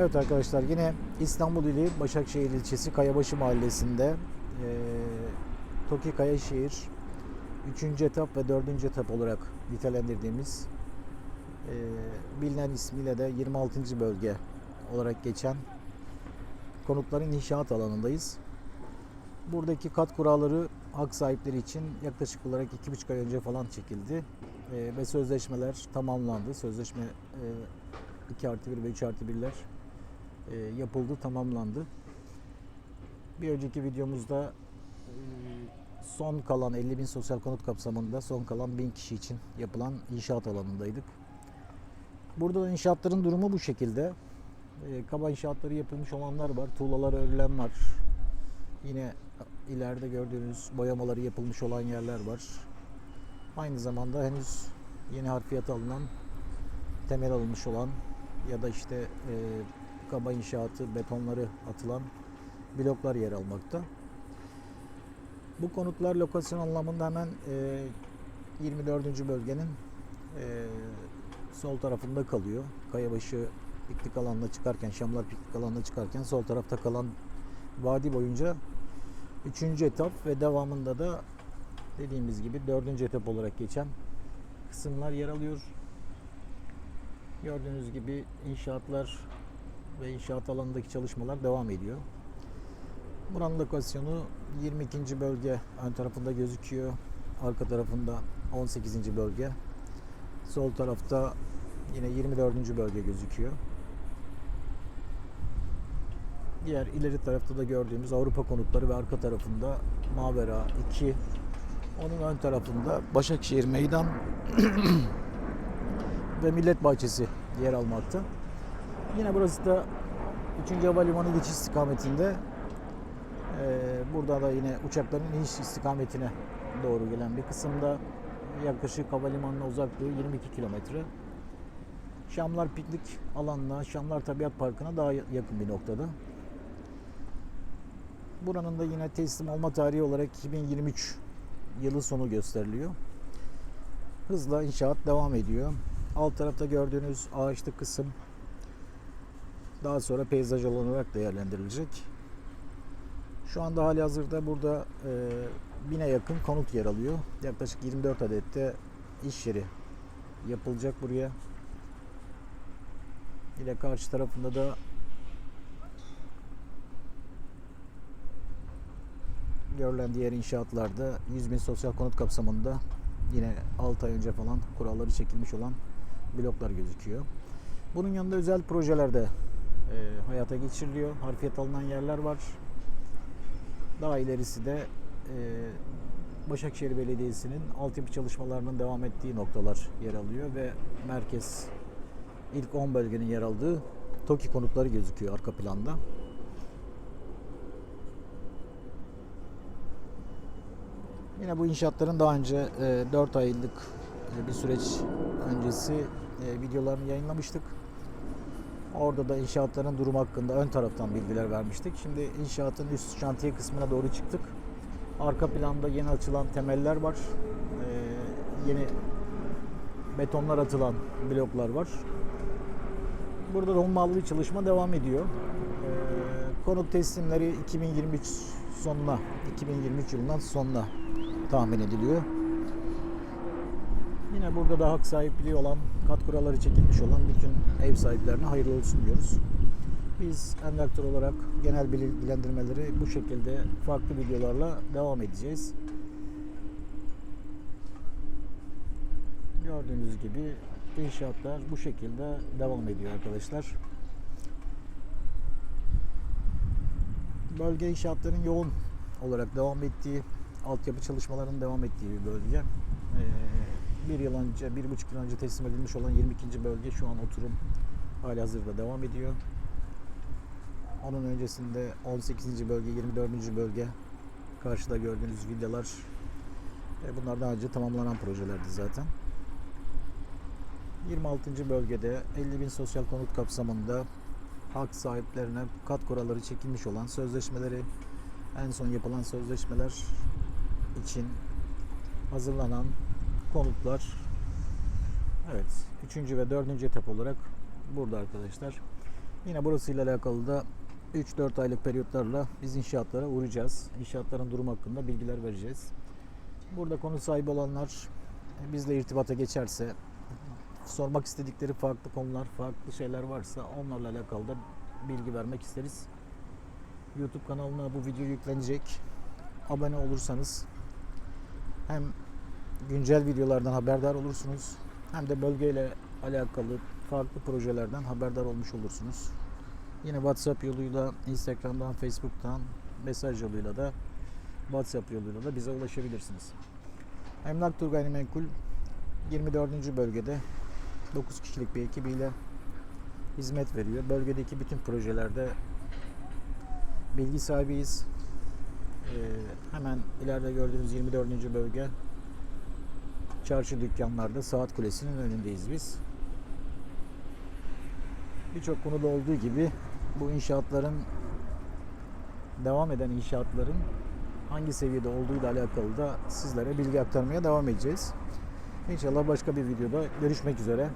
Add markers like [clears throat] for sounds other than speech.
Evet arkadaşlar yine İstanbul ili Başakşehir ilçesi Kayabaşı mahallesinde eee Toki Kayaşehir 3. etap ve 4. etap olarak nitelendirdiğimiz eee, bilinen ismiyle de 26. bölge olarak geçen konutların inşaat alanındayız. Buradaki kat kuralları hak sahipleri için yaklaşık olarak 2,5 ay önce falan çekildi. Eee, ve sözleşmeler tamamlandı. Sözleşme eee 2 artı 1 ve 3 artı 1'ler e, yapıldı, tamamlandı. Bir önceki videomuzda e, son kalan 50 bin sosyal konut kapsamında son kalan 1000 kişi için yapılan inşaat alanındaydık. Burada da inşaatların durumu bu şekilde. E, Kaba inşaatları yapılmış olanlar var, tuğlaları örülen var. Yine ileride gördüğünüz boyamaları yapılmış olan yerler var. Aynı zamanda henüz yeni harfiyat alınan, temel alınmış olan ya da işte kaba inşaatı, betonları atılan bloklar yer almakta. Bu konutlar lokasyon anlamında hemen e, 24. bölgenin e, sol tarafında kalıyor. Kayabaşı piknik alanına çıkarken, Şamlar piknik alanına çıkarken sol tarafta kalan vadi boyunca 3. etap ve devamında da dediğimiz gibi 4. etap olarak geçen kısımlar yer alıyor. Gördüğünüz gibi inşaatlar ve inşaat alanındaki çalışmalar devam ediyor. Buranın lokasyonu 22. bölge ön tarafında gözüküyor. Arka tarafında 18. bölge. Sol tarafta yine 24. bölge gözüküyor. Diğer ileri tarafta da gördüğümüz Avrupa konutları ve arka tarafında Mavera 2. Onun ön tarafında Başakşehir Meydan [clears throat] ve Millet Bahçesi yer almakta. Yine burası da 3. Havalimanı geçiş istikametinde. Ee, burada da yine uçakların iniş istikametine doğru gelen bir kısımda yaklaşık havalimanına uzaklığı 22 kilometre. Şamlar piknik alanına, Şamlar Tabiat Parkı'na daha yakın bir noktada. Buranın da yine teslim olma tarihi olarak 2023 yılı sonu gösteriliyor. Hızla inşaat devam ediyor. Alt tarafta gördüğünüz ağaçlı kısım daha sonra peyzaj alanı olarak değerlendirilecek. Şu anda hali hazırda burada e, bine yakın konut yer alıyor. Yaklaşık 24 adette iş yeri yapılacak buraya. Yine karşı tarafında da görülen diğer inşaatlarda 100 bin sosyal konut kapsamında yine 6 ay önce falan kuralları çekilmiş olan bloklar gözüküyor. Bunun yanında özel projelerde e, hayata geçiriliyor. Harfiyat alınan yerler var. Daha ilerisi de e, Başakşehir Belediyesi'nin altyapı çalışmalarının devam ettiği noktalar yer alıyor ve merkez ilk 10 bölgenin yer aldığı TOKİ konutları gözüküyor arka planda. Yine bu inşaatların daha önce e, 4 aylık e, bir süreç öncesi e, videolarını yayınlamıştık. Orada da inşaatların durumu hakkında ön taraftan bilgiler vermiştik. Şimdi inşaatın üst şantiye kısmına doğru çıktık. Arka planda yeni açılan temeller var. Ee, yeni betonlar atılan bloklar var. Burada da hummalı çalışma devam ediyor. Ee, konut teslimleri 2023 sonuna, 2023 yılından sonuna tahmin ediliyor. Yine burada da hak sahipliği olan, kat kuralları çekilmiş olan bütün ev sahiplerine hayırlı olsun diyoruz. Biz Endaktör olarak genel bilgilendirmeleri bu şekilde farklı videolarla devam edeceğiz. Gördüğünüz gibi inşaatlar bu şekilde devam ediyor arkadaşlar. Bölge inşaatların yoğun olarak devam ettiği, altyapı çalışmalarının devam ettiği bir bölge. Bir yıl önce, bir buçuk yıl önce teslim edilmiş olan 22. bölge şu an oturum hali hazırda devam ediyor. Onun öncesinde 18. bölge, 24. bölge karşıda gördüğünüz villalar e, bunlar daha önce tamamlanan projelerdi zaten. 26. bölgede 50 bin sosyal konut kapsamında hak sahiplerine kat kuralları çekilmiş olan sözleşmeleri en son yapılan sözleşmeler için hazırlanan konutlar evet 3. ve 4. etap olarak burada arkadaşlar. Yine burasıyla alakalı da 3-4 aylık periyotlarla biz inşaatlara uğrayacağız. İnşaatların durumu hakkında bilgiler vereceğiz. Burada konu sahibi olanlar bizle irtibata geçerse sormak istedikleri farklı konular, farklı şeyler varsa onlarla alakalı da bilgi vermek isteriz. YouTube kanalına bu video yüklenecek. Abone olursanız hem güncel videolardan haberdar olursunuz hem de bölgeyle alakalı farklı projelerden haberdar olmuş olursunuz. Yine WhatsApp yoluyla, Instagram'dan, Facebook'tan, mesaj yoluyla da WhatsApp yoluyla da bize ulaşabilirsiniz. Emlak Tur Gayrimenkul 24. bölgede 9 kişilik bir ekibiyle hizmet veriyor. Bölgedeki bütün projelerde bilgi sahibiyiz. Ee, hemen ileride gördüğünüz 24. bölge çarşı dükkanlarda Saat Kulesi'nin önündeyiz biz. Birçok konuda olduğu gibi bu inşaatların devam eden inşaatların hangi seviyede olduğuyla alakalı da sizlere bilgi aktarmaya devam edeceğiz. İnşallah başka bir videoda görüşmek üzere.